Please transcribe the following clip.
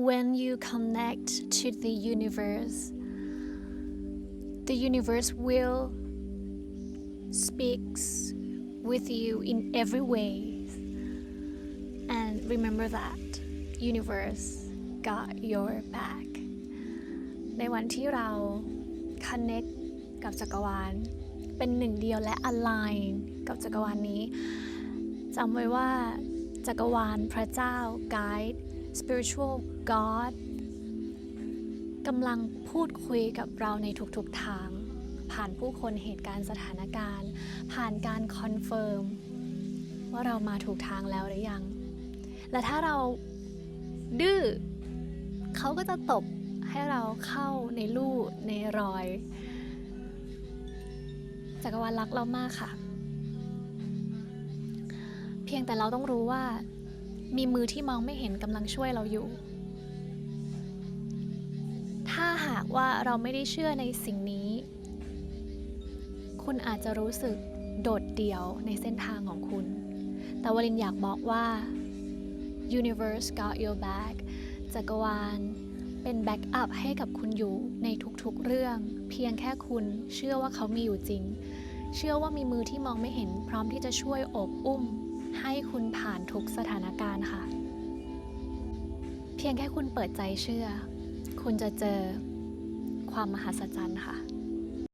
when you connect to the universe the universe will speaks with you in every way and remember that universe got your back ในวันที่เรา connect กับจักรวาล เป็นหนึ่งเดียวและ align กับจักรวาลนี้จำไว้ว่าจักรวาลพระเจ้า guide spiritual God กำลังพูดคุยกับเราในทุกๆทาง ผ่านผู้คนเหตุการณ์สถานการณ์ ผ่านการคอนเฟิร์มว่าเรามาถูกทางแล้วหรือยัง และถ้าเราดื้อเขาก็จะตบให้เราเข้าในลู่ในรอย จักรวาลรักเรามากค่ะ เพียงแต่เราต้องรู้ว่า มีมือที่มองไม่เห็นกำลังช่วยเราอยู่ ถ้าหากว่าเราไม่ได้เชื่อในสิ่งนี้ คุณอาจจะรู้สึกโดดเดี่ยวในเส้นทางของคุณ แต่วลินอยากบอกว่า universe got your back จักรวาลเป็นแบ็กอัพให้กับคุณอยู่ในทุกๆ เรื่อง เพียงแค่คุณเชื่อว่าเขามีอยู่จริง เชื่อว่ามีมือที่มองไม่เห็นพร้อมที่จะช่วยโอบอุ้ม ให้คุณผ่านทุกสถานการณ์ค่ะ เพียงแค่คุณเปิดใจเชื่อ คุณจะเจอความมหัศจรรย์ค่ะ